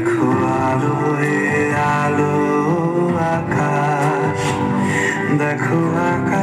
দেখো আলোয় আলো আকাশ দেখো আকাশ।